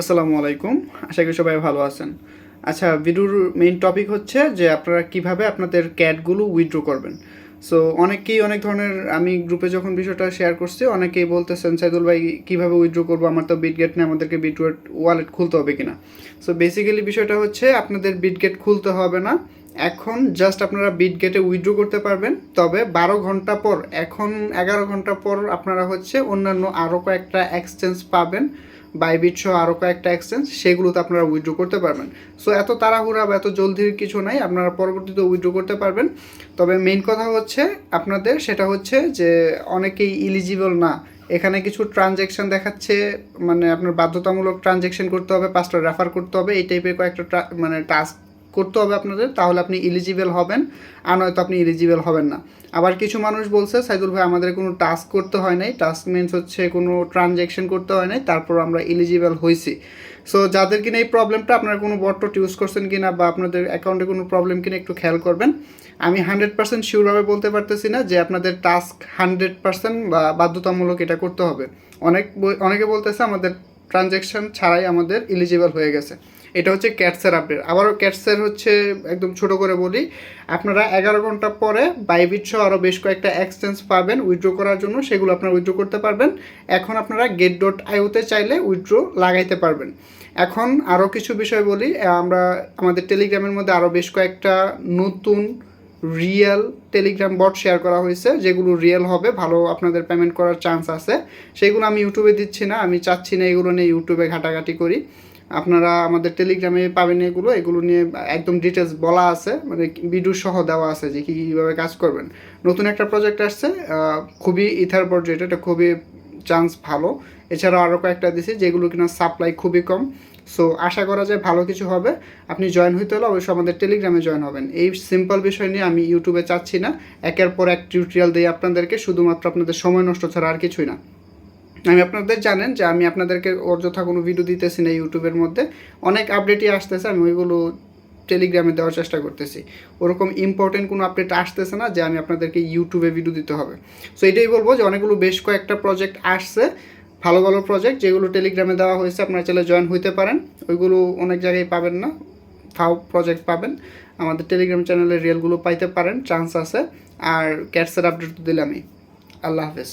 আসসালামু আলাইকুম। আশা করি সবাই ভালো আছেন। আচ্ছা ভিডিওর মেইন টপিক হচ্ছে যে আপনারা কীভাবে আপনাদের ক্যাটগুলো উইথড্র করবেন। সো অনেকেই অনেক ধরনের আমি গ্রুপে যখন বিষয়টা শেয়ার করছি, অনেকেই বলতেছেন, সাইদুল ভাই, কীভাবে উইথড্র করব? আমার তো বিটগেট নেই, আমাদেরকে বিটগেট ওয়ালেট খুলতে হবে কিনা? সো বেসিক্যালি বিষয়টা হচ্ছে, আপনাদের বিটগেট খুলতে হবে না। এখন জাস্ট আপনারা বিটগেটে উইথড্র করতে পারবেন। তবে বারো ঘণ্টা পর, এখন এগারো ঘণ্টা পর আপনারা হচ্ছে অন্যান্য আরও কয়েকটা এক্সচেঞ্জ পাবেন। বাইবিট সহ আরও কয়েকটা এক্সচেঞ্জ সেগুলোতে আপনারা উইথড্র করতে পারবেন। সো এত তাড়াহুড়া বা এত জলদির কিছু নাই, আপনারা পরবর্তীতে উইথড্র করতে পারবেন। তবে মেইন কথা হচ্ছে আপনাদের, সেটা হচ্ছে যে অনেকেই ইলিজিবল না। এখানে কিছু ট্রানজ্যাকশান দেখাচ্ছে মানে আপনার বাধ্যতামূলক ট্রানজ্যাকশান করতে হবে, পাঁচটা রেফার করতে হবে, এই টাইপের কয়েকটা মানে টাস্ক করতে হবে আপনাদের, তাহলে আপনি ইলিজিবল হবেন। আর নয়তো আপনি ইলিজিবল হবেন না। আবার কিছু মানুষ বলছে, সাইদুল ভাই, আমাদের কোনো টাস্ক করতে হয় নাই। টাস্ক মিনস হচ্ছে কোনো ট্রানজ্যাকশন করতে হয় নাই, তারপর আমরা ইলিজিবল হয়েছি সো যাদের কিনা এই প্রবলেমটা আপনারা কোনো বটট ইউজ করছেন কিনা বা আপনাদের অ্যাকাউন্টে কোনো প্রবলেম কিনা একটু খেয়াল করবেন। আমি হান্ড্রেড পার্সেন্ট শিওরভাবে বলতে পারতেছি না যে আপনাদের টাস্ক হান্ড্রেড পার্সেন্ট বা বাধ্যতামূলক এটা করতে হবে। অনেক অনেকে বলতেছে আমাদের ট্রানজ্যাকশন ছাড়াই আমাদের ইলিজিবল হয়ে গেছে। এটা হচ্ছে ক্যাটসের আপডেট আবারও ক্যাটসের হচ্ছে একদম ছোট করে বলি। আপনারা এগারো ঘণ্টা পরে বাইবিট সহ আরও বেশ কয়েকটা এক্সচেঞ্জ পাবেন উইথড্র করার জন্য। সেগুলো আপনারা উইথড্র করতে পারবেন। এখন আপনারা গেট ডট আইওতে চাইলে উইথড্র লাগাইতে পারবেন। এখন আরও কিছু বিষয় বলি। আমরা আমাদের টেলিগ্রামের মধ্যে আরও বেশ কয়েকটা নতুন রিয়েল টেলিগ্রাম বট শেয়ার করা হয়েছে, যেগুলো রিয়েল হবে, ভালো আপনাদের পেমেন্ট করার চান্স আছে। সেগুলো আমি ইউটিউবে দিচ্ছি না, আমি চাচ্ছি না এগুলো নিয়ে ইউটিউবে ঘাটাঘাটি করি। আপনারা আমাদের টেলিগ্রামে পাবেন এগুলো এগুলো নিয়ে একদম ডিটেলস বলা আছে মানে ভিডিও সহ দেওয়া আছে যে কী কীভাবে কাজ করবেন। নতুন একটা প্রজেক্ট আসছে খুবই ইথার প্রজেক্ট এটা খুবই চান্স ভালো। এছাড়াও আরও কয়েকটা দিছি যেগুলো কিনা সাপ্লাই খুবই কম। সো আশা করা যায় ভালো কিছু হবে। আপনি জয়েন হইতে হলে অবশ্যই আমাদের টেলিগ্রামে জয়েন হবেন। এই সিম্পল বিষয় নিয়ে আমি ইউটিউবে চাচ্ছি না। একের পর এক টিউটোরিয়াল দিই আপনাদেরকে। শুধুমাত্র আপনাদের সময় নষ্ট ছাড়া আর কিছুই না। আমি আপনাদের জানেন যে আমি আপনাদেরকে অযথা কোনো ভিডিও দিতেছি না ইউটিউবের মধ্যে। অনেক আপডেটই আসতেছে। আমি ওইগুলো টেলিগ্রামে দেওয়ার চেষ্টা করতেছি। ওরকম ইম্পর্টেন্ট কোনো আপডেট আসতেছে না যে আমি আপনাদেরকে ইউটিউবে ভিডিও দিতে হবে। সো এটাই বলব যে অনেকগুলো বেশ কয়েকটা প্রজেক্ট আসছে, ভালো ভালো প্রজেক্ট যেগুলো টেলিগ্রামে দেওয়া হয়েছে, আপনারা চাইলে জয়েন হইতে পারেন। ওইগুলো অনেক জায়গায় পাবেন না ফাও প্রজেক্ট পাবেন। আমাদের টেলিগ্রাম চ্যানেলে রিয়েলগুলো পাইতে পারেন চান্স আছে। আর ক্যাটসের আপডেট তো দিলামই। আল্লাহ হাফেজ।